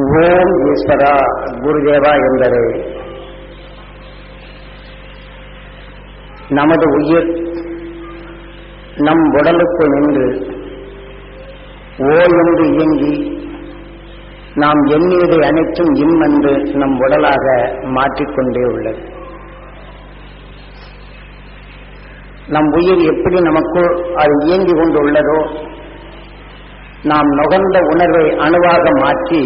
ஓம் ஈஸ்வரா குருதேவா என்பது நமது உயிர் நம் உடலுக்கு நின்று ஓ என்று இயங்கி நாம் எண்ணியதை அனைத்தும் இம் என்று நம் உடலாக மாற்றிக்கொண்டே உள்ளது. நம் உயிர் எப்படி நமக்கு அது இயங்கி கொண்டு உள்ளதோ நாம் நுகர்ந்த உணர்வை அணுவாக மாற்றி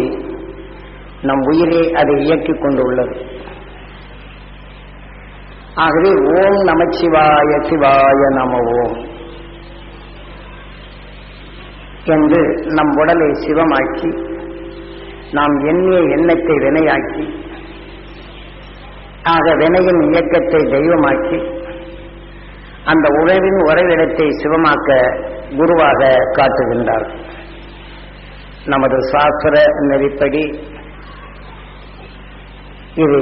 நம் உயிரே அதை இயக்கிக் கொண்டுள்ளது. ஆகவே ஓம் நமச்சிவாய சிவாய நம ஓம் என்று நம் உடலை சிவமாக்கி நாம் எண்ணிய எண்ணத்தை வினையாக்கி ஆக வினையின் இயக்கத்தை தெய்வமாக்கி அந்த உறவின் உறைவிடத்தை சிவமாக்க குருவாக காட்டுகின்றார். நமது சாஸ்திர நெறிப்படி இது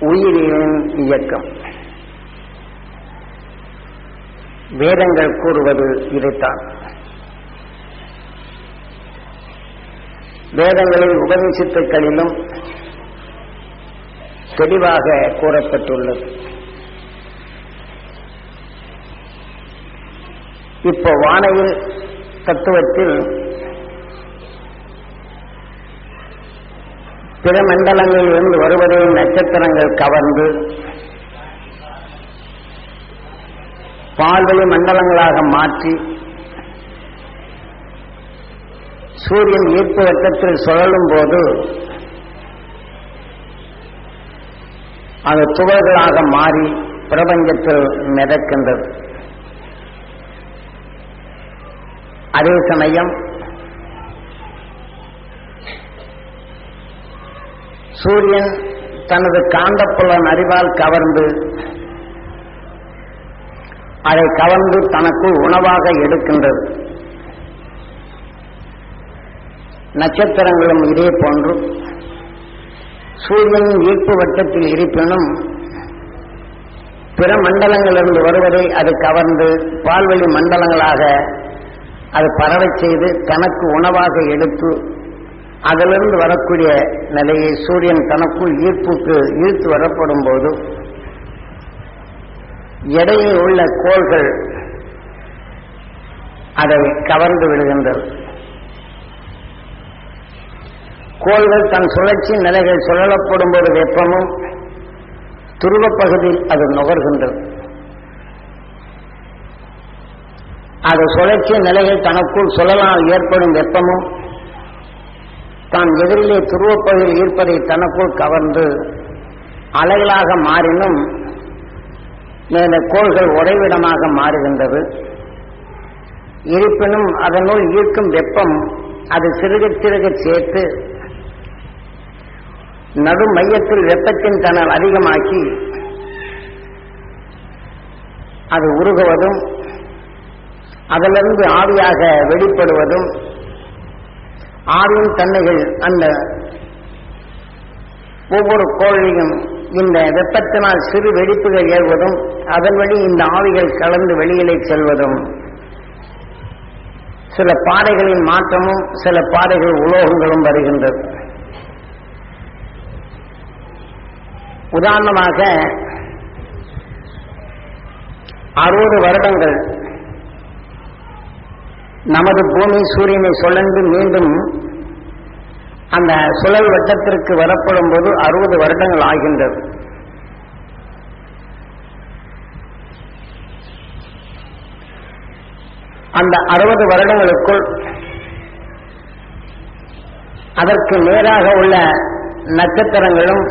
உயிரின் இயக்கம். வேதங்கள் கூறுவது இதைத்தான். வேதங்களின் உபநிஷத்துக்களிலும் தெளிவாக கூறப்பட்டுள்ளது. இப்போ வானையில் தத்துவத்தில் பிற மண்டலங்களில் இருந்து வருவதை நட்சத்திரங்கள் கவர்ந்து பால்வழி மண்டலங்களாக மாற்றி சூரியன் ஈர்ப்பு வட்டத்தில் சுழலும் போது அது துகள்களாக மாறி பிரபஞ்சத்தில் மிதக்கின்றது. அதே சமயம் சூரியன் தனது காந்தப்புலன் அறிவால் கவர்ந்து அதை கவர்ந்து தனக்கு உணவாக எடுக்கின்றது. நட்சத்திரங்களும் இதே போன்று சூரியனின் ஈர்ப்பு வட்டத்தில் இருப்பினும் பிற மண்டலங்களிலிருந்து வருவதை அது கவர்ந்து பால்வெளி மண்டலங்களாக அது பரவச் செய்து தனக்கு உணவாக எடுத்து அதிலிருந்து வரக்கூடிய நிலையை சூரியன் தனக்குள் ஈர்ப்புக்கு ஈர்த்து வரப்படும் போது இடையில் உள்ள கோள்கள் அதை கவர்ந்து விடுகின்றது. கோள்கள் தன் சுழற்சி நிலைகள் சுழலப்படும் போது வெப்பமும் துருவ பகுதியில் அது நுகர்கின்றது. அது சுழற்சி நிலைகள் தனக்குள் சுழலால் ஏற்படும் வெப்பமும் தான் எதிரிலே துருவப்பகுதியில் ஈர்ப்பதை தனக்குள் கவர்ந்து அலைகளாக மாறினும் மேல கோள்கள் உறைவிடமாக மாறுகின்றது. இருப்பினும் அதனுள் ஈர்க்கும் வெப்பம் அது சிறுக சிறுக சேர்த்து நடு மையத்தில் வெப்பத்தின் தணல் அதிகமாக்கி அது உருகுவதும் அதிலிருந்து ஆவியாக வெளிப்படுவதும் ஆவின் தன்மைகள் அந்த ஒவ்வொரு கோழியும் இந்த வெப்பத்தினால் சிறு வெடிப்புகள் ஏறுவதும் அதன் வழி இந்த ஆவிகள் கலந்து வெளியிலே செல்வதும். சில பாறைகளின் மாற்றமும் சில பாறைகள் உலோகங்களும் வருகின்றது. உதாரணமாக அறுபது வருடங்கள் நமது பூமி சூரியனை சுழன்று மீண்டும் அந்த சுழல் வட்டத்திற்கு வரப்படும் போது அறுபது வருடங்கள் ஆகின்றது. அந்த அறுபது வருடங்களுக்குள் அதற்கு நேராக உள்ள நட்சத்திரங்களும்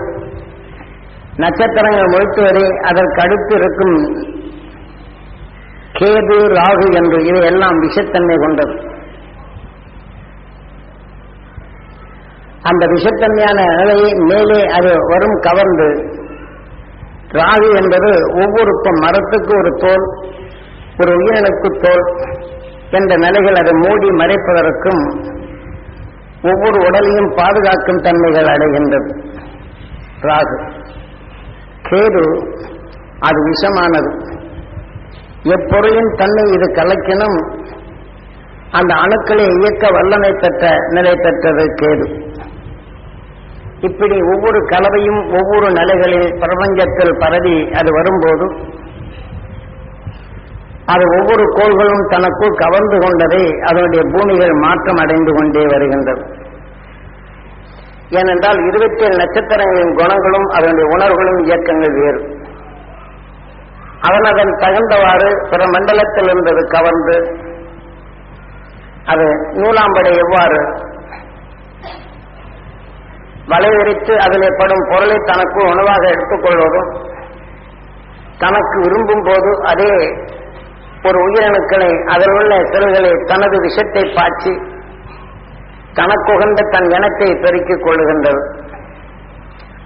நட்சத்திரங்கள் முழுத்துவதை அதற்கு அடுத்து இருக்கும் கேது ராகு என்று இவையெல்லாம் விஷத்தன்மை கொண்டது. அந்த விஷத்தன்மையான நிலையை மேலே அது வரும் கவர்ந்து ராகு என்பது ஒவ்வொரு மரத்துக்கு ஒரு தோல் ஒரு உயிரினுக்கு தோல் என்ற நிலைகள் அதை மூடி மறைப்பதற்கும் ஒவ்வொரு உடலையும் பாதுகாக்கும் தன்மைகள் அடைகின்றது. ராகு. கேது அது விஷமானது. எப்பொருளின் தன்னை இது கலைக்கணும். அந்த அணுக்களை இயக்க வல்லமை பெற்ற நிலை பெற்றது கேது. இப்படி ஒவ்வொரு கலவையும் ஒவ்வொரு நிலைகளில் பிரபஞ்சத்தில் பரவி அது வரும்போது அது ஒவ்வொரு கோள்களும் தனக்குள் கவர்ந்து கொண்டதை அதனுடைய பூமிகள் மாற்றம் அடைந்து கொண்டே வருகின்றது. ஏனென்றால் இருபத்தி ஏழு நட்சத்திரங்களின் குணங்களும் அதனுடைய உணர்வுகளும் இயக்கங்கள் வேறு. அவன் அதன் தகுந்தவாறு பிற மண்டலத்தில் இருந்தது கவர்ந்து அது நூலாம்படை எவ்வாறு வலையெறித்து அதிலே படும் பொருளை தனக்கு உணவாக எடுத்துக்கொள்வதும் தனக்கு விரும்பும் போது அதே ஒரு உயிரணுக்களை அதில் உள்ள செல்களை தனது விஷத்தை பாய்ச்சி தனக்குகந்த தன் இனத்தை பெருக்கிக் கொள்ளுகின்றது.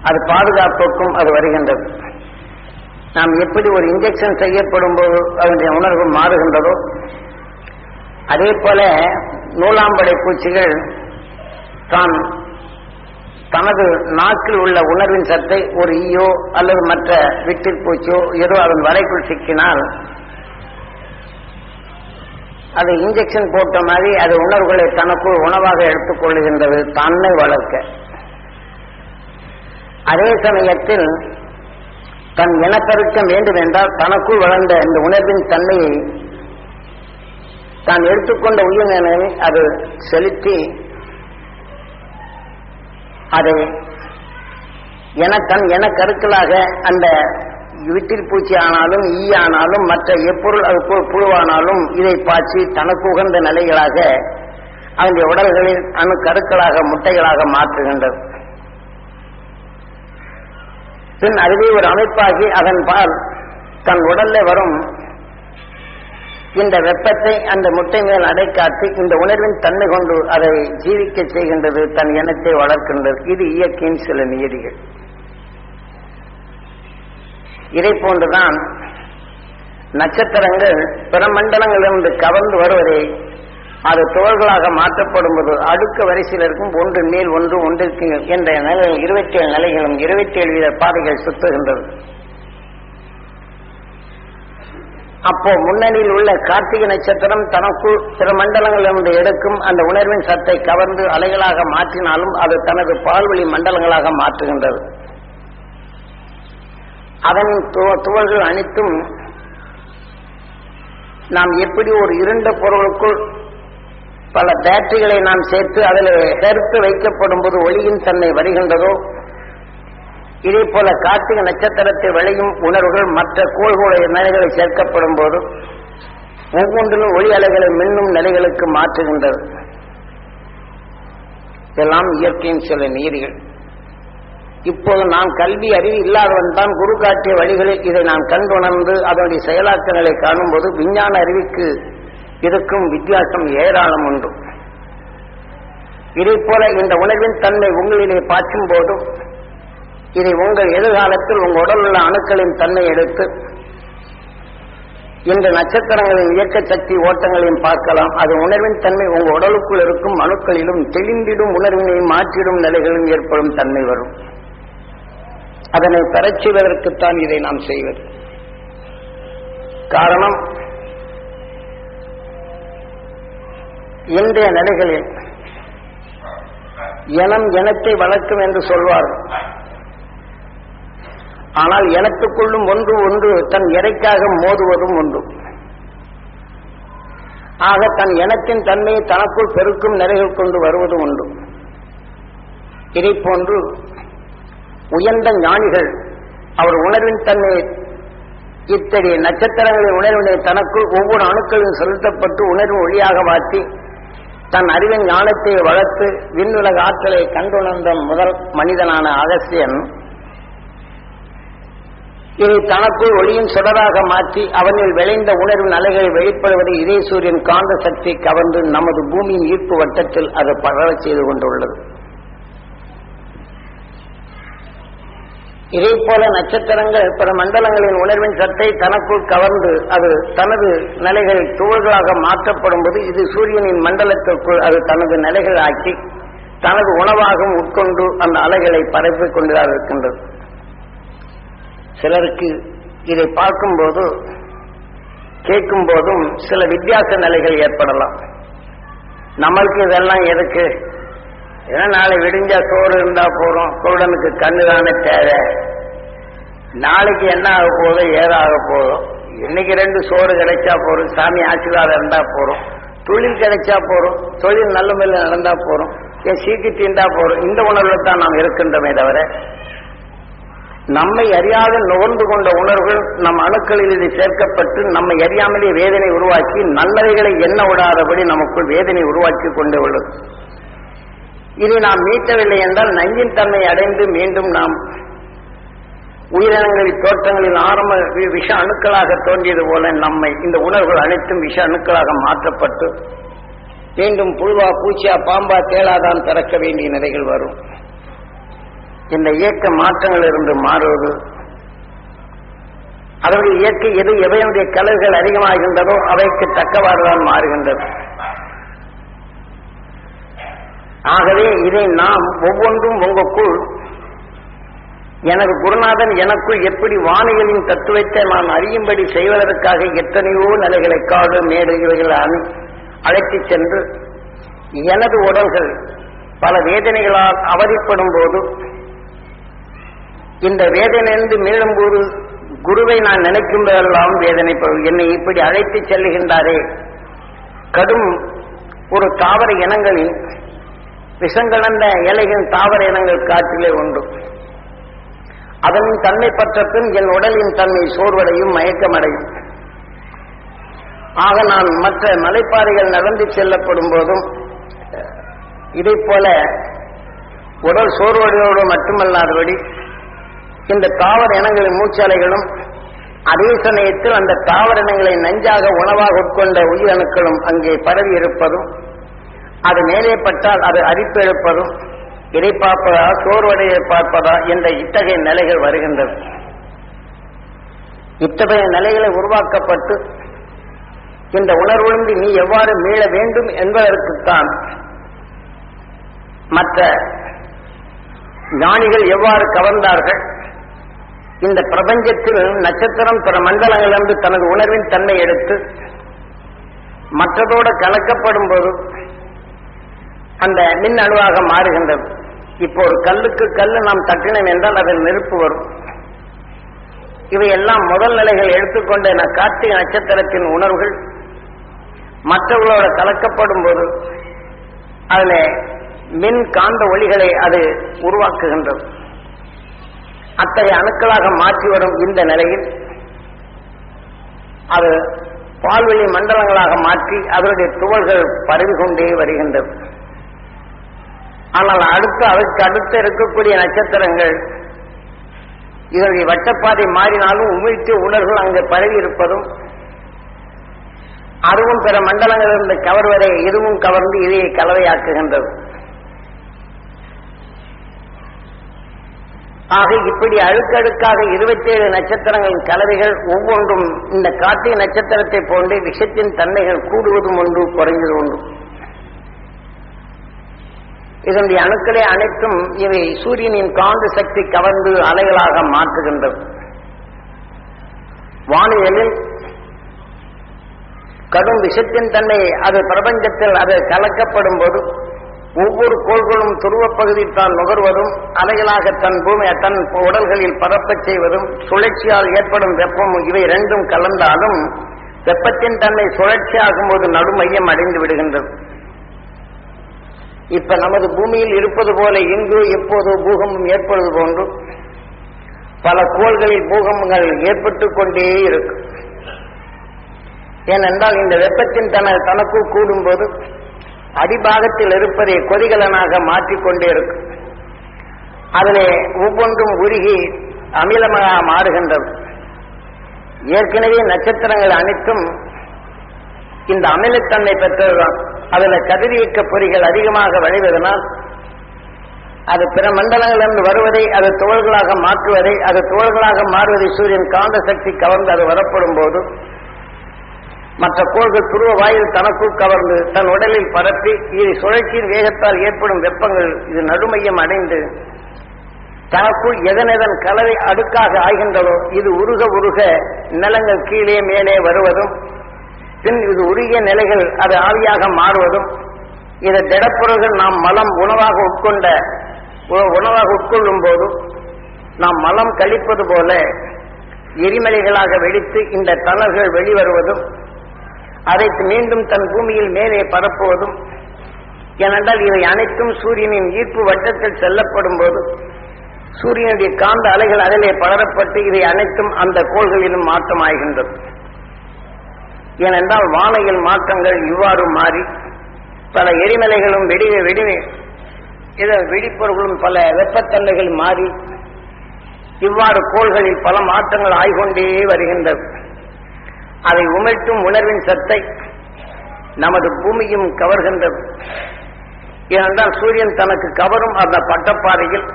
அது பாதுகாப்புக்கும் அது வருகின்றது. நாம் எப்படி ஒரு இன்ஜெக்ஷன் செய்யப்படும் போது அதனுடைய உணர்வு மாறுகின்றதோ அதே போல நூலாம்படை பூச்சிகள் தான் தனது நாக்கில் உள்ள உணர்வின் சத்தை ஒரு ஈயோ அல்லது மற்ற விட்டில் பூச்சியோ ஏதோ அதன் வலைக்குள் சிக்கினால் அது இன்ஜெக்ஷன் போட்ட மாதிரி அது உணர்வுகளை தனக்குள் உணவாக எடுத்துக் கொள்ளுகின்றது தன்னை வளர்க்க. அதே சமயத்தில் தன் இனப்பெருக்கம் வேண்டும் என்றால் தனக்குள் வளர்ந்த இந்த உணர்வின் தன்மையை தான் எடுத்துக்கொண்ட உயிரினை அது செலுத்தி அதை என தன் என கருக்களாக அந்த விட்டில் பூச்சி ஆனாலும் ஈ ஆனாலும் மற்ற எப்பொருள் அது புழுவானாலும் இதை பாய்ச்சி தனக்கு உகந்த நிலைகளாக அதனுடைய உடல்களில் அணு கருக்களாக முட்டைகளாக மாற்றுகின்றது. பின் அதுவே ஒரு அமைப்பாகி அதன் பால் தன் உடல்ல வரும். இந்த வெப்பத்தை அந்த முட்டை மேல் அடைக்காத்து இந்த உணர்வின் தன்மை கொண்டு அதை ஜீவிக்க செய்கின்றது தன் இனத்தை வளர்க்கின்றது. இது இயற்கையின் சில நியதிகள். இதை போன்றுதான் நட்சத்திரங்கள் பிற மண்டலங்களிலிருந்து கவர்ந்து வருவதை அது துகள்களாக மாற்றப்படும் போது அடுக்க வரிசையில் இருக்கும் ஒன்று மேல் ஒன்று ஒன்றிற்கு என்ற நிலையில் இருபத்தி ஏழு நிலைகளும் இருபத்தி ஏழு வீத பாதைகள் சுத்துகின்றது அப்போ முன்னணியில் உள்ள கார்த்திகை நட்சத்திரம் தனக்குள் சில மண்டலங்களிலிருந்து எடுக்கும் அந்த உணர்வின் சத்தை கவர்ந்து அலைகளாக மாற்றினாலும் அது தனது பால்வழி மண்டலங்களாக மாற்றுகின்றது. அதன் து- அனைத்தும் நாம் எப்படி ஒரு இருண்ட பொருளுக்குள் பல பேட்டரிகளை நாம் சேர்த்து அதில் சேர்த்து வைக்கப்படும் போது ஒளியின் தன்மை வருகின்றதோ? இதே போல கார்த்திகை நட்சத்திரத்தை விளையும் உணர்வுகள் மற்ற கோள்களுடைய நிலைகளை சேர்க்கப்படும் போது ஒவ்வொன்றிலும் ஒளி அலைகளை மின்னும் நிலைகளுக்கு மாற்றுகின்றது. இதெல்லாம் இயற்கையின் சில நீதிகள். இப்போது நான் கல்வி அறிவு இல்லாதவன் தான் குரு காட்டிய வழிகளில் இதை நான் கண்டுணர்ந்து அதனுடைய செயலாக்கங்களை காணும்போது விஞ்ஞான அறிவுக்கு இதுக்கும் வித்தியாசம் ஏராளம் உண்டு. இதை போல இந்த உணர்வின் தன்மை உங்களிலே பாய்ச்சும் போதும் இதை உங்கள் எதிர்காலத்தில் உங்கள் உடல் உள்ள அணுக்களின் தன்மை எடுத்து இந்த நட்சத்திரங்களின் இயக்க சக்தி ஓட்டங்களையும் பார்க்கலாம். அது உணர்வின் தன்மை உங்கள் உடலுக்குள் இருக்கும் அணுக்களிலும் தெளிந்திடும் உணர்வினையும் மாற்றிடும் நிலைகளும் ஏற்படும் தன்மை வரும். அதனை பெறச் செய்வதற்குத்தான் இதை நாம் செய்வது. காரணம் இன்றைய நிலைகளில் இனம் இனத்தை வளர்க்கும் என்று சொல்வார்கள். ஆனால் எனத்துக்குள்ளும் ஒன்று ஒன்று தன் இறைக்காக மோதுவதும் உண்டு. ஆக தன் இனத்தின் தன்மையை தனக்குள் பெருக்கும் நிறைகள் கொண்டு வருவதும் உண்டு. இதை போன்று உயர்ந்த ஞானிகள் அவர் உணர்வின் தன்மையை இத்தகைய நட்சத்திரங்களின் உணர்வினை தனக்குள் ஒவ்வொரு அணுக்களும் செலுத்தப்பட்டு உணர்வு ஒளியாக மாற்றி தன் அறிவின் ஞானத்தை வளர்த்து விண்ணுலக ஆற்றலை கண்டுணர்ந்த முதல் மனிதனான அகஸ்தியன் இதை தனக்குள் ஒளியின் சுடராக மாற்றி அவனில் விளைந்த உணர்வின் அலைகளை வெளிப்படுவது இதே சூரியன் காந்த சக்தி கவர்ந்து நமது பூமியின் ஈர்ப்பு வட்டத்தில் அது பரவ செய்து கொண்டுள்ளது. இதே போல நட்சத்திரங்கள் பிற மண்டலங்களின் உணர்வின் சத்தை தனக்குள் கவர்ந்து அது தனது நிலைகள் தூள்களாக மாற்றப்படும் போது இது சூரியனின் மண்டலத்திற்குள் அது தனது நிலைகள் ஆக்கி தனது உணவாகவும் உட்கொண்டு அந்த அலைகளை பரப்பிக் கொண்டுதான் இருக்கின்றது. சிலருக்கு இதை பார்க்கும்போது கேட்கும் போதும் சில வித்தியாச நிலைகள் ஏற்படலாம். நம்மளுக்கு இதெல்லாம் எதுக்கு? ஏன்னா நாளை விடிஞ்சா சோறு இருந்தா போறோம். குருடனுக்கு கண்ணு தானே தேவை. நாளைக்கு என்ன ஆக போதோ ஏதாக போதும் இன்னைக்கு ரெண்டு சோறு கிடைச்சா போறோம். சாமி ஆசீர்வாதம் இருந்தா போறோம். தொழில் கிடைச்சா போறோம். தொழில் நல்ல மேல நடந்தா போறோம். ஏன் சீக்கி தீண்டா போறோம். இந்த உணர்வுல தான் நாம் இருக்கின்றமே தவிர நம்மை அறியாத நுகர்ந்து கொண்ட உணர்வுகள் நம் அணுக்களில் இது சேர்க்கப்பட்டு நம்மை அறியாமலே வேதனை உருவாக்கி நல்லவைகளை எண்ண விடாதபடி நமக்குள் வேதனை உருவாக்கி கொண்டு உள்ளது. இது நாம் மீட்டவில்லை என்றால் நஞ்சின் தன்மை அடைந்து மீண்டும் நாம் உயிரினங்களின் தோற்றங்களில் ஆரம்ப வி- விஷ அணுக்களாக தோன்றியது போல நம்மை இந்த உணர்வுகள் அனைத்தும் விஷ அணுக்களாக மாற்றப்பட்டு மீண்டும் புழுவா பூச்சியா பாம்பா தேளாதான் திறக்க வேண்டிய நிலைகள் வரும். இந்த இயக்க மாற்றங்கள் இருந்து மாறுவது அதனுடைய இயற்கை எது எவையுடைய கலர்கள் அதிகமாகின்றதோ அவைக்கு தக்கவாறுதான் மாறுகின்றது. ஆகவே இதை நாம் ஒவ்வொன்றும் உங்களுக்குள் எனது குருநாதன் எனக்குள் எப்படி வானியலின் தத்துவத்தை நான் அறியும்படி செய்வதற்காக எத்தனையோ நிலைகளை காடு மேடு அழைத்துச் சென்று எனது உடல்கள் பல வேதனைகளால் அவதிப்படும் போது இந்த வேதனையிலிருந்து மீளும் போது குருவை நான் நினைக்கும் போதெல்லாம் வேதனைப்படும் என்னை இப்படி அழைத்துச் செல்லுகின்றாரே. கடும் ஒரு தாவர இனங்களின் விஷங்கலந்த இலைகள் தாவர இனங்கள் காற்றிலே உண்டு. அதனின் தன்மை பற்ற பின் என் உடலின் தன்மை சோர்வடையும் மயக்கமடையும். ஆக நான் மற்ற மலைப்பாறைகள் நடந்து செல்லப்படும் போதும் இதை போல உடல் சோர்வடையோடு மட்டுமல்லாதபடி இந்த தாவர இனங்களின் மூச்சாலைகளும் அதே சமயத்தில் அந்த தாவர இனங்களை நஞ்சாக உணவாக உட்கொண்ட உயிரணுக்களும் அங்கே பரவி இருப்பதும் அது மேலே பட்டால் அது அரிப்பெழுப்பதும் இதை பார்ப்பதா சோர்வடைய பார்ப்பதா என்ற இத்தகைய நிலைகள் வருகின்றது இத்தகைய நிலைகளை உருவாக்கப்பட்டு இந்த உணர்வுந்து நீ எவ்வாறு மீள வேண்டும் என்பதற்குத்தான் மற்ற ஞானிகள் எவ்வாறு கவர்ந்தார்கள்? இந்த பிரபஞ்சத்தில் நட்சத்திரம் பிற மண்டலங்களிலிருந்து தனது உணர்வின் தன்மை எடுத்து மற்றதோடு கலக்கப்படும் போது அந்த மின் அணுவாக மாறுகின்றது. இப்போ ஒரு கல்லுக்கு கல்லு நாம் தட்டினோம் என்றால் அதில் நெருப்பு வரும். இவையெல்லாம் முதல் நிலைகள் எடுத்துக்கொண்ட ந- கார்த்திகை நட்சத்திரத்தின் உணர்வுகள். மற்றவர்களோட கலக்கப்படும் போது அதுல மின் காந்த ஒளிகளை அது உருவாக்குகின்றது. அத்தகைய அணுக்களாக மாற்றி வரும் இந்த நிலையில் அது பால்வெளி மண்டலங்களாக மாற்றி அதனுடைய துகள்கள் பரவி கொண்டே வருகின்றது. ஆனால் அடுத்து அதற்கு அடுத்து இருக்கக்கூடிய நட்சத்திரங்கள். இதனுடைய வட்டப்பாதை மாறினாலும் உமிழ்த்து உணர்வுகள் அங்கு பரவி இருப்பதும் அதுவும் பிற மண்டலங்களிலிருந்து கவர்வதை இதுவும் கவர்ந்து இதையை கலவையாக்குகின்றது. ஆக இப்படி அடுக்கடுக்காக இருபத்தேழு நட்சத்திரங்களின் கலவைகள் ஒவ்வொன்றும் இந்த கார்த்திகை நட்சத்திரத்தை போன்று விஷத்தின் தன்மைகள் கூடுவதும் ஒன்று குறைந்தது ஒன்று. இதனுடைய அணுக்களே அனைத்தும் இவை சூரியனின் காந்த சக்தி கவர்ந்து அலைகளாக மாற்றுகின்றது வானியலில் கடும் விஷத்தின் தன்மை அது பிரபஞ்சத்தில் அது கலக்கப்படும் போது ஒவ்வொரு கோள்களும் துருவப் தான் நுகர்வதும் அலைகளாக தன் பூமி தன் உடல்களில் பரப்பச் செய்வதும் சுழற்சியால் ஏற்படும் வெப்பம் இவை ரெண்டும் கலந்தாலும் வெப்பத்தின் தன்மை சுழற்சியாகும் போது நடுமையம் அடைந்து விடுகின்றது. இப்ப நமது பூமியில் இருப்பது போல இங்கு எப்போதோ பூகம்பம் ஏற்படுவது போன்று பல கோள்களில் பூகம்பங்கள் ஏற்பட்டுக் கொண்டே இருக்கும் ஏனென்றால் இந்த வெப்பத்தின் தன தனக்குள் கூடும்போது அடிபாகத்தில் இருப்பதை கொதிகலனாக மாற்றிக்கொண்டே இருக்கும் அதிலே ஒவ்வொன்றும் உருகி அமிலமாக மாறுகின்றது. ஏற்கனவே நட்சத்திரங்கள் அனைத்தும் இந்த அமிலத்தன்மை பெற்றதுதான். அதுல கதிரியக்க பொறிகள் அதிகமாக வழிவதனால் அது பிற மண்டலங்களிலிருந்து வருவதை அது துகள்களாக மாற்றுவதை அது துகள்களாக மாறுவதை சூரியன் காந்த சக்தி கவர்ந்து அது வரப்படும் போது மற்ற கோள்கள் துருவ வாயில் தனக்குள் கவர்ந்து தன் உடலில் பரப்பி இது சுழற்சியின் வேகத்தால் ஏற்படும் வெப்பங்கள் இது நடுமையம் அடைந்து தனக்குள் எதனெதன் கலவை அடுக்காக ஆகின்றதோ இது உருக உருக நிலங்கள் கீழே மேலே வருவதும் பின் இது உருகிய நிலைகள் அது ஆவியாக மாறுவதும் இதை திடப்பொருள்கள் நாம் மலம் உணவாக உட்கொண்ட உ- உணவாக உட்கொள்ளும் போதும் நாம் மலம் கழிப்பது போல எரிமலைகளாக வெடித்து இந்த தளர்கள் வெளிவருவதும் அதை மீண்டும் தன் பூமியில் மேலே பரப்புவதும் ஏனென்றால் இவை அனைத்தும் சூரியனின் ஈர்ப்பு வட்டத்தில் செல்லப்படும் போது சூரியனுடைய காந்த அலைகள் அதிலே படரப்பட்டு இவை அனைத்தும் அந்த கோள்களிலும் மாற்றமாகின்றது. ஏனென்றால் வானையில் மாற்றங்கள் இவ்வாறு மாறி பல எரிமலைகளும் வெடி வெடி இதை வெடிப்பொருட்களும் பல வெப்பத்தன்மைகள் மாறி இவ்வாறு கோள்களில் பல மாற்றங்கள் ஆய்கொண்டே வருகின்றது அதை உமிழ்த்தும் உணர்வின் சத்தை நமது பூமியும் கவர்கின்றது. ஏனென்றால் சூரியன் தனக்கு கவரும் அந்த பட்டப்பாறையில்.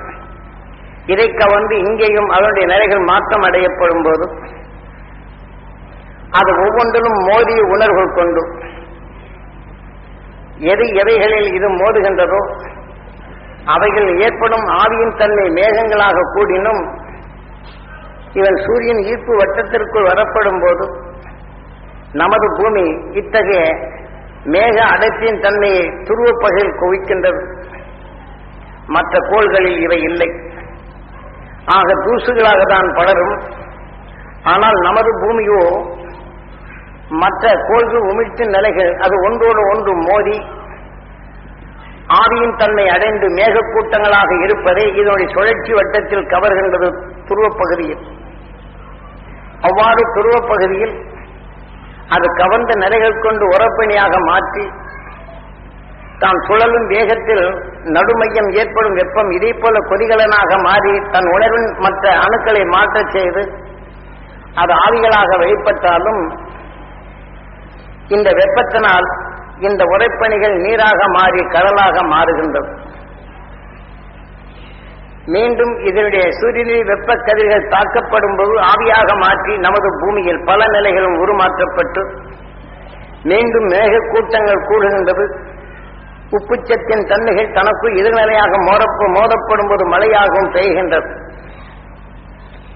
இதை கவர்ந்து இங்கேயும் அதனுடைய நிலைகள் மாற்றம் அடையப்படும் போது அது ஒவ்வொன்றிலும் மோதிய உணர்வுகள் கொண்டு. எது எவைகளில் இது மோதுகின்றதோ அவைகள் ஏற்படும் ஆவியின் தன்மை மேகங்களாக கூடினும் இவன் சூரியன் ஈர்ப்பு வட்டத்திற்குள் வரப்படும் போது நமது பூமி இத்தகைய மேக அடர்த்தியின் தன்மையை துருவப்பகையில் குவிக்கின்றது. மற்ற கோள்களில் இவை இல்லை. ஆக தூசுகளாக தான் பலரும் ஆனால் நமது பூமியோ மற்ற கோள்கள் உமிழ்த்து நிலைகள் அது ஒன்றோடு ஒன்று மோதி ஆவியின் தன்மை அடைந்து மேகக்கூட்டங்களாக இருப்பதை இதனுடைய சுழற்சி வட்டத்தில் கவர்கின்றது துருவப்பகுதியில் அவ்வாறு துருவப் பகுதியில் அது கவர்ந்த நிலைகள் கொண்டு உரப்பணியாக மாற்றி தான் சுழலும் வேகத்தில் நடுமையம் ஏற்படும் வெப்பம் இதே போல கொதிகலனாக மாறி தன் உணர்வின் மற்ற அணுக்களை மாற்றச் செய்து அது ஆவிகளாக வெளிப்பட்டாலும் இந்த வெப்பத்தினால் இந்த உரைப்பணிகள் நீராக மாறி கடலாக மாறுகின்றது மீண்டும் இதனுடைய சூரியனில் வெப்ப கதிர்கள் தாக்கப்படும் போது ஆவியாக மாற்றி நமது பூமியில் பல நிலைகளும் உருமாற்றப்பட்டு மீண்டும் மேகக்கூட்டங்கள் கூடுகின்றது. உப்புச்சத்தின் தன்மைகள் தனக்கு எதிர்நிலையாக மோதப்ப மோதப்படும் போது மழையாகவும் பெய்கின்றது.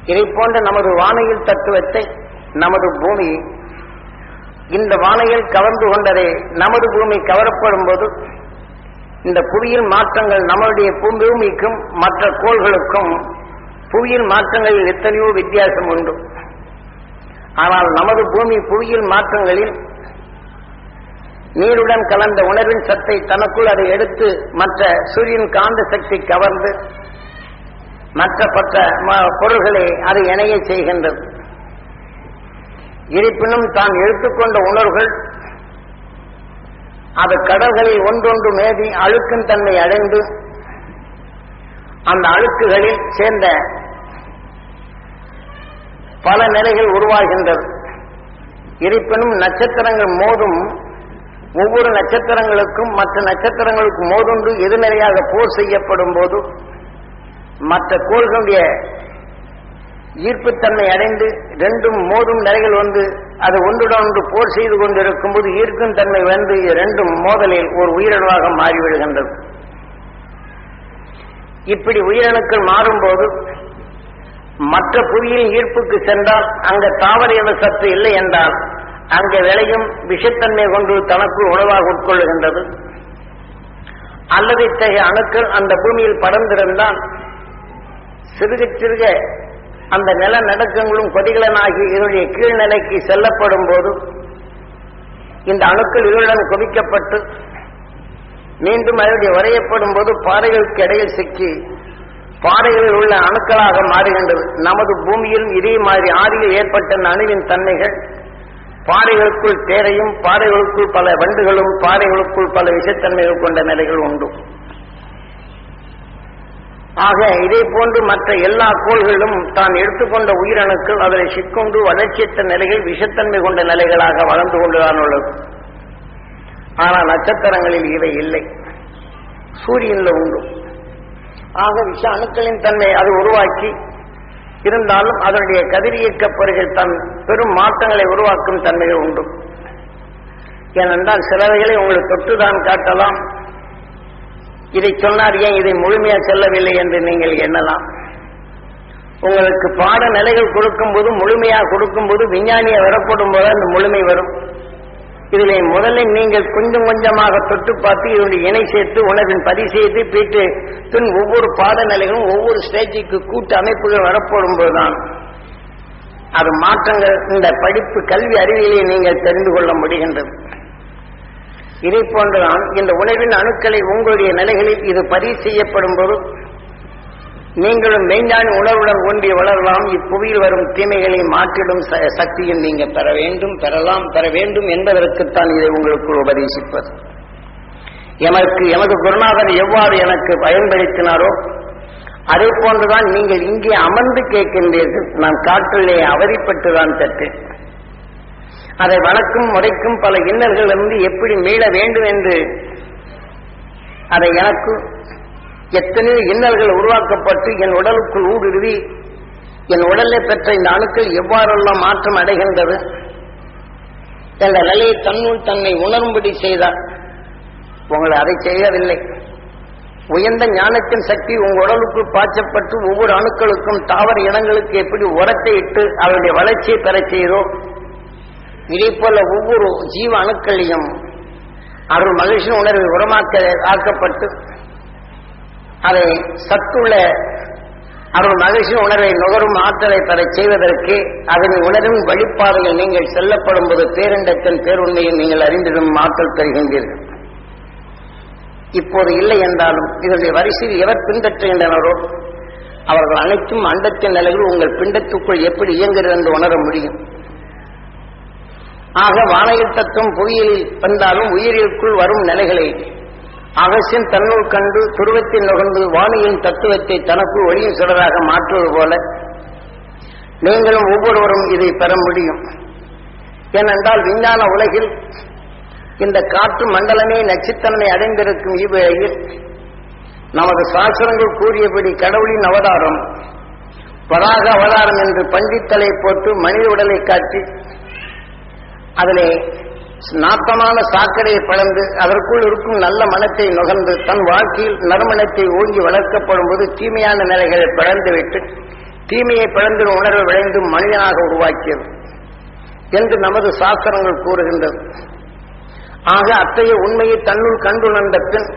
இதை போன்ற நமது வானையில் தத்துவத்தை நமது பூமி இந்த வானையில் கவர்ந்து கொண்டதே நமது பூமி கவரப்படும் போது இந்த புவியில் மாற்றங்கள் நம்மளுடைய பூமிக்கும் மற்ற கோள்களுக்கும் புவியில் மாற்றங்களில் எத்தனையோ வித்தியாசம் உண்டு. ஆனால் நமது பூமி புவியில் மாற்றங்களில் நீருடன் கலந்த உணர்வின் சத்தை தனக்குள் அதை எடுத்து மற்ற சூரியன் காந்த சக்தி கவர்ந்து மற்ற பற்ற ம- பொருள்களை அது இணைய செய்கின்றது. இருப்பினும் தான் எடுத்துக்கொண்ட உணர்வுகள் அது கடல்களில் ஒன்றொன்று மேதி அழுக்கின் தன்மை அடைந்து அந்த அழுக்குகளில் சேர்ந்த பல நிலைகள் உருவாகின்றது. இருப்பினும் நட்சத்திரங்கள் மோதும் ஒவ்வொரு நட்சத்திரங்களுக்கும் மற்ற நட்சத்திரங்களுக்கு மோதுண்டு எதிர்நிலையாக போர் செய்யப்படும் போது மற்ற கோள்களுடைய ஈர்ப்புத்தன்மை அடைந்து ரெண்டும் மோதும் நிலைகள் வந்து அது ஒன்றுடன் ஒன்று போர் செய்து கொண்டிருக்கும் போது ஈர்க்கும் தன்மை வந்து ரெண்டும் மோதலில் ஒரு உயிரணுவாக மாறிவிடுகின்றது இப்படி உயிரணுக்கள் மாறும்போது மற்ற புவியின் ஈர்ப்புக்கு சென்றால் அங்க தாவர இன சத்து இல்லை என்றால் அங்கே விளையும் விஷத்தன்மை கொண்டு தனக்கு உணவாக உட்கொள்ளுகின்றது. அல்லது இத்தகைய அணுக்கள் அந்த பூமியில் படர்ந்திருந்தால் சிறுக சிறுக அந்த நில நடுக்கங்களும் கொதிகலனாகி இதனுடைய கீழ்நிலைக்கு செல்லப்படும் போது இந்த அணுக்கள் இருளுடன் குவிக்கப்பட்டு மீண்டும் அதனுடைய வரையப்படும் போது பாறைகளுக்கு இடையில் சிக்கி பாறைகளில் உள்ள அணுக்களாக மாறுகின்றது. நமது பூமியில் இதே மாதிரி ஆறியில் ஏற்பட்ட அணுவின் தன்மைகள் பாறைகளுக்குள் தேரையும் பாறைகளுக்குள் பல வண்டுகளும் பாறைகளுக்குள் பல விஷத்தன்மைகள் கொண்ட நிலைகள் உண்டு. ஆக இதை போன்று மற்ற எல்லா கோள்களிலும் தான் எடுத்துக்கொண்ட உயிரணுக்கள் அதனை சிக்கொண்டு வளர்ச்சியற்ற நிலைகள் விஷத்தன்மை கொண்ட நிலைகளாக வளர்ந்து கொண்டுதான் உள்ளது. ஆனால் நட்சத்திரங்களில் இவை இல்லை. சூரியன்ல உண்டு. ஆக விஷ அணுக்களின் தன்மை அது உருவாக்கி இருந்தாலும் அதனுடைய கதிரியக்கப் தன் பெரும் மாற்றங்களை உருவாக்கும் தன்மைகள் உண்டு. ஏனென்றால் சிலவைகளை உங்களுக்கு தொட்டுதான் காட்டலாம். இதை சொன்னார் ஏன் இதை முழுமையா சொல்லவில்லை என்று நீங்கள் எண்ணலாம்? உங்களுக்கு பாட நிலைகள் கொடுக்கும்போது முழுமையாக கொடுக்கும்போது விஞ்ஞானியை வரப்படும் போது அந்த முழுமை வரும். இதில் முதலில் நீங்கள் கொஞ்சம் கொஞ்சமாக தொட்டு பார்த்து இதனுடைய இணை சேர்த்து உணவின் பதிவு செய்து பீட்டு பின் ஒவ்வொரு பாடநிலைகளும் ஒவ்வொரு ஸ்டேஜுக்கு கூட்டு அமைப்புகள் வரப்படும் போதுதான் அது மாற்றங்கள். இந்த படிப்பு கல்வி அறிவியலை நீங்கள் தெரிந்து கொள்ள முடிகின்றது. இதை போன்றுதான் இந்த உணவின் அணுக்களை உங்களுடைய நிலைகளில் இது பதிவு செய்யப்படும் போது நீங்களும் மெய்ஞான உணர்வுடன் ஒன்றி வளரலாம். இப்புவியில் வரும் தீமைகளை மாற்றிடும் ச- சக்தியும் நீங்க பெற வேண்டும் பெறலாம் பெற வேண்டும் என்பதற்குத்தான் இதை உங்களுக்கு உபதேசிப்பது. எமக்கு எமது குருநாதர் எவ்வாறு எனக்கு பயன்படுத்தினாரோ அதே போன்றுதான் நீங்கள் இங்கே அமர்ந்து கேட்கின்றீர்கள். நான் காற்றிலே அவதிப்பட்டுதான் பெற்றேன் அதை வளர்க்கும் முறைக்கும் பல இன்னல்களிலிருந்து எப்படி மீள வேண்டும் என்று அதை எனக்கு எத்தனையோ இன்னல்கள் உருவாக்கப்பட்டு என் உடலுக்குள் ஊடுருவி என் உடலை பெற்ற இந்த அணுக்கள் எவ்வாறெல்லாம் மாற்றம் அடைகின்றது என்ற நிலையை தன்னுள் தன்னை உணரும்படி செய்தார். உங்களை அதை செய்யவில்லை. உயர்ந்த ஞானத்தின் சக்தி உங்கள் உடலுக்குள் பாய்ச்சப்பட்டு ஒவ்வொரு அணுக்களுக்கும் தாவர இனங்களுக்கு எப்படி உரத்தை இட்டு அவருடைய வளர்ச்சியை பெறச் செய்தோ இதே போல ஒவ்வொரு ஜீவ அணுக்களையும் அருள் மகிழ்ச்சியின் உணர்வை உரமாக்க ஆக்கப்பட்டு அதை சத்துள்ள அருள் மகிழ்ச்சியின் உணர்வை நுகரும் ஆற்றலை பெறச் செய்வதற்கு அதனை உணரும் வழிபாதையில் நீங்கள் செல்லப்படும் போது பேரண்டத்தின் பேருண்மையை நீங்கள் அறிந்திடும் ஆற்றல் பெறுகின்றீர்கள் இப்போது இல்லை என்றாலும் இதனுடைய வரிசையில் எவர் பின்பற்றுகின்றனரோ அவர்கள் அனைத்தும் அண்டத்தின் நிலையில் உங்கள் பிண்டத்துக்குள் எப்படி இயங்குகிறது என்று உணர முடியும். ஆக வானையில் தத்துவம் புவியியலில் வந்தாலும் உயிரிற்குள் வரும் நிலைகளை. அகசின் தன்னுள் கண்டு துருவத்தில் நுகர்ந்து வானியின் தத்துவத்தை தனக்கு ஒளியும் சுடராக மாற்றுவது போல. நீங்களும் ஒவ்வொருவரும் இதை பெற முடியும். ஏனென்றால் விஞ்ஞான உலகில் இந்த காற்று மண்டலமே நச்சுத்தன்மை அடைந்திருக்கும் இவ்வேளையில் நமது சாஸ்திரங்கள் கூறியபடி கடவுளின் அவதாரம். பராக அவதாரம் என்று பண்டித்தலை போட்டு மனித உடலை காட்டி அதிலே நாட்டமான சாக்கடையை பழந்து அதற்குள் இருக்கும் நல்ல மனத்தை நுகர்ந்து தன் வாழ்க்கையில் நறுமணத்தை ஓங்கி வளர்க்கப்படும் போது தீமையான நிலைகளை பிளந்துவிட்டு தீமையை பிளந்திடும் உணர்வு விளைந்து மனிதனாக உருவாக்கியது என்று நமது சாஸ்திரங்கள் கூறுகின்றது. ஆக அத்தகைய உண்மையை தன்னுள் கண்டுணர்ந்த பின்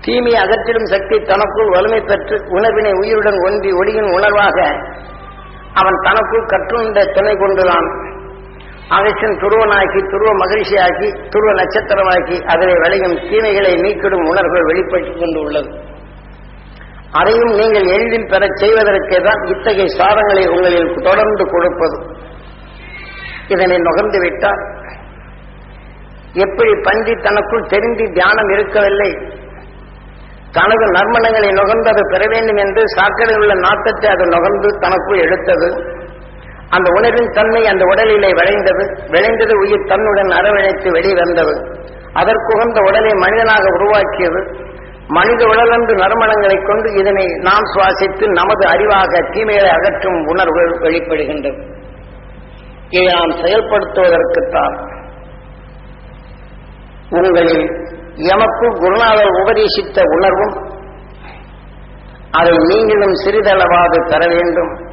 தீமையை அகற்றிடும் சக்தி தனக்குள் வலிமை பெற்று உணவினை உயிருடன் ஒன்றி ஒளியின் உணர்வாக அவன் தனக்குள் கற்றுண்ட துணை கொண்டுதான் அகஸ்டன் துருவனாக்கி துருவ மகிழ்ச்சியாக்கி துருவ நட்சத்திரமாக்கி அதனை விளையும் தீமைகளை நீக்கிடும் உணர்வுகள் வெளிப்பட்டுக் கொண்டு உள்ளது. அதையும் நீங்கள் எளிதில் பெறச் செய்வதற்கே தான் இத்தகைய சாதங்களை உங்களில் தொடர்ந்து கொடுப்பது. இதனை நுகர்ந்து விட்டால் எப்படி பண்டி தனக்குள் தெரிந்து தியானம் இருக்கவில்லை? தனது நர்மணங்களை நுகர்ந்து அது பெற வேண்டும் என்று சாக்கடையில் உள்ள நாட்டத்தை அது நுகர்ந்து தனக்குள் எடுத்தது. அந்த உணர்வின் தன்மை அந்த உடலிலே விளைந்தது. விளைந்தது உயிர் தன்னுடன் அரவணைத்து வெளிவந்தது அதற்குகந்த உடலை மனிதனாக உருவாக்கியது. மனித உடலந்து நறுமணங்களை கொண்டு இதனை நாம் சுவாசித்து நமது அறிவாக தீமைகளை அகற்றும் உணர்வுகள் வெளிப்படுகின்றது. இதை நாம் செயல்படுத்துவதற்குத்தான் உங்களில் எமக்கு குருநாதர் உபதேசித்த உணர்வும் அதை நீங்களும் சிறிதளவாது தர வேண்டும்.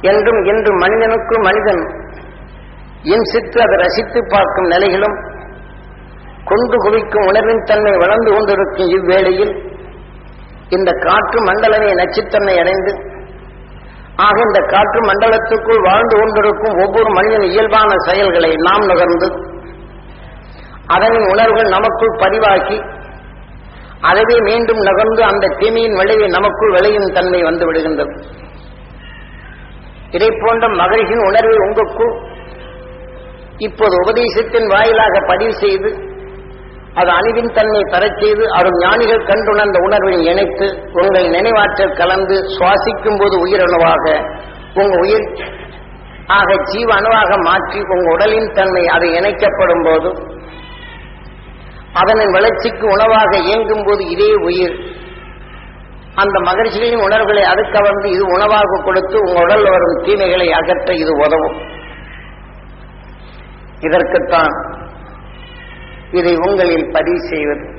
என்றும் இன்று மனிதனுக்கு மனிதன் இன்சித்து அதை ரசித்து பார்க்கும் நிலைகளும் கொண்டு குவிக்கும் உணர்வின் தன்மை வளர்ந்து கொண்டிருக்கும் இவ்வேளையில் இந்த காற்று மண்டலமே நச்சுத்தன்மை அடைந்து ஆக இந்த காற்று மண்டலத்துக்குள் வாழ்ந்து கொண்டிருக்கும் ஒவ்வொரு மனிதன் இயல்பான செயல்களை நாம் நுகர்ந்து அதனின் உணர்வுகள் நமக்குள் பதிவாக்கி அதவே மீண்டும் நகர்ந்து அந்த தீமையின் விளைவை நமக்குள் விளையும் தன்மை வந்து விடுகின்றது. இதை போன்ற மகிழ்ச்சியின் உணர்வை உங்களுக்கு இப்போது உபதேசத்தின் வாயிலாக பதிவு செய்து அது அணிவின் தன்மை பெறச் செய்து அரும் ஞானிகள் கண்டுணர்ந்த உணர்வை இணைத்து உங்கள் நினைவாற்றல் கலந்து சுவாசிக்கும் போது உயிரணுவாக உங்க உயிர் ஆக ஜீவ அணுவாக மாற்றி உங்க உடலின் தன்மை அது இணைக்கப்படும் போது அதனின் வளர்ச்சிக்கு உணவாக இயங்கும் போது இதே உயிர் அந்த மகிழ்ச்சியின் உணர்வுகளை அது கவர்ந்து இது உணவாக கொடுத்து உங்க உடல் வரும் தீமைகளை அகற்ற இது உதவும். இதற்குத்தான் இதை உங்களில் பதிவு செய்வது.